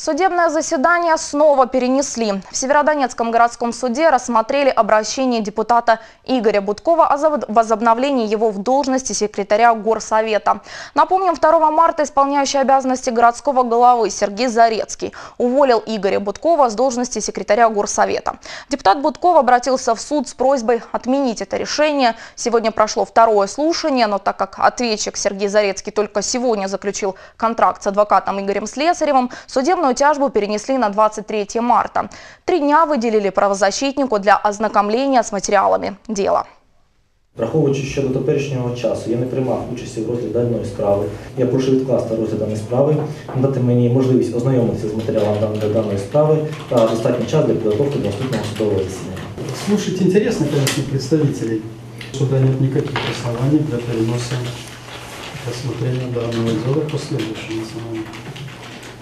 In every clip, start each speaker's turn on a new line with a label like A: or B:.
A: Судебное заседание снова перенесли. В Северодонецком городском суде рассмотрели обращение депутата Игоря Будкова о возобновлении его в должности секретаря Горсовета. Напомним, 2 марта исполняющий обязанности городского головы Сергей Зарецкий уволил Игоря Будкова с должности секретаря Горсовета. Депутат Будков обратился в суд с просьбой отменить это решение. Сегодня прошло второе слушание, но так как ответчик Сергей Зарецкий только сегодня заключил контракт с адвокатом Игорем Слесаревым, судебную тяжбу перенесли на 23 марта. Три дня выделили правозащитнику для ознакомления с материалами дела.
B: Враховуючи, що до теперішнього часу я не приймав участі в розгляді даної справи, я прошу відкласти розгляд даної справи, надати мені можливість ознайомитися з матеріалом дан- даної справи та достатній час для підготовки до наступного судового засідання.
C: Слушать интересно, конечно, представителей. Суда нет никаких оснований для переноса рассмотрения данного дела по следующим основаниям.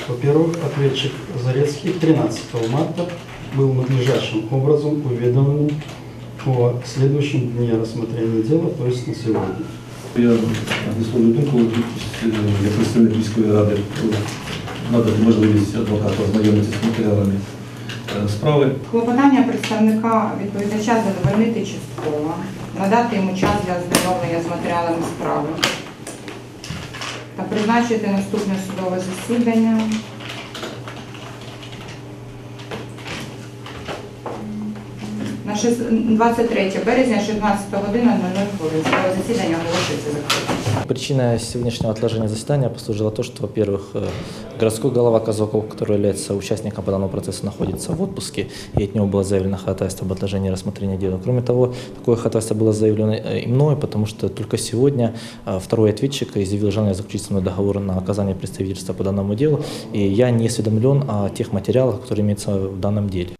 C: Во-первых, ответчик Зарецкий 13 марта был надлежащим образом уведомлен о следующем дне рассмотрения дела, то есть на сегодня.
D: Я висловлюю думку е, як представник міської ради надати можливість адвокату ознайомитися з матеріалами е, справи.
E: Клопотання представника відповідача задовольнити частково, надати йому час для ознайомлення з матеріалами справи та призначити наступне судове засідання на шест- 23 березня 16 година 00 хвилин. Засідання оголошується закритим.
F: Причиной сегодняшнего отложения заседания послужило то, что, во-первых, э, городской голова Казаков, который является участником по данному процессу, находится в отпуске, и от него было заявлено ходатайство об отложении рассмотрения дела. Кроме того, такое ходатайство было заявлено э, и мной, потому что только сегодня э, второй ответчик изъявил желание заключить со мной договор на оказание представительства по данному делу, и я не осведомлен о тех материалах, которые имеются в данном деле.